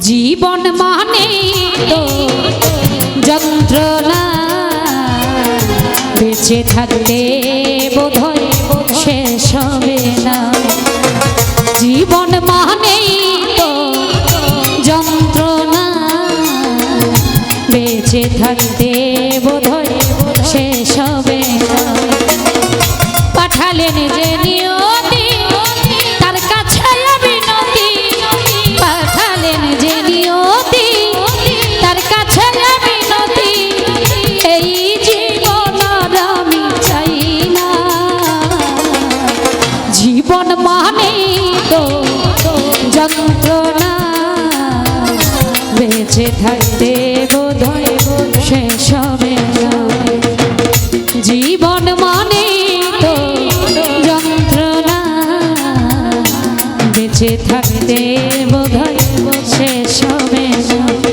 জীবন মানে তো যন্ত্রণা। বেঁচে থাকলে বোধয় শেষ হবে না। জীবন মানে তো যন্ত্রণা। বেঁচে থাকতে বেঁচে থাকতে বোধয় শেষ হবে জীবন মানে তো যন্ত্রণা। বেঁচে থাকতে বোধয় শেষ হবে না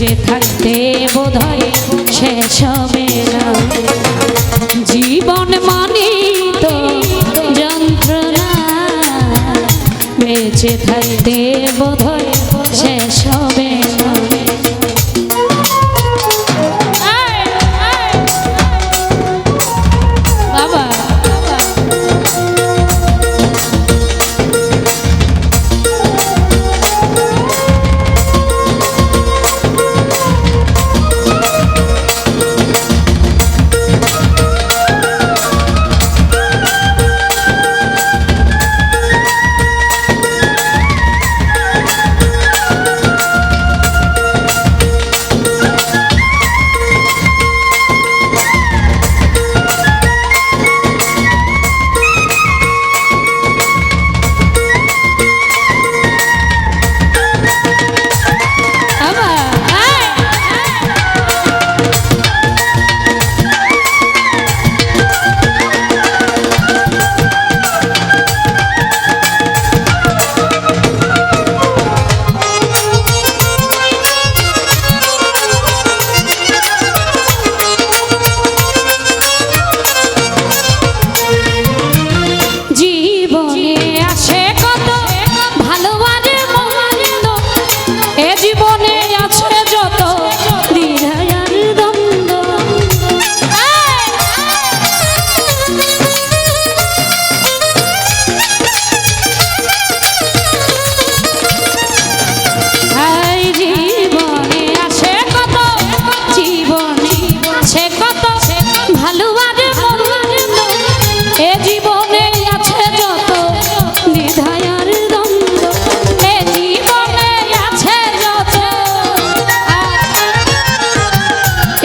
বেঁচে থাকতে বোধহয় শেষ হবে না। জীবন মানে তো যন্ত্রণা বেঁচে থাকতে বোধ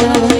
Thank you.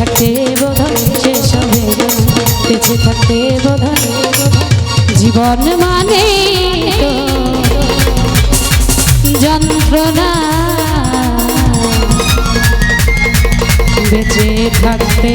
থাকতে বোধন শেষ হবে বেঁচে থাকতে বোধন জীবন মানে যন্ত্রণা। বেঁচে থাকতে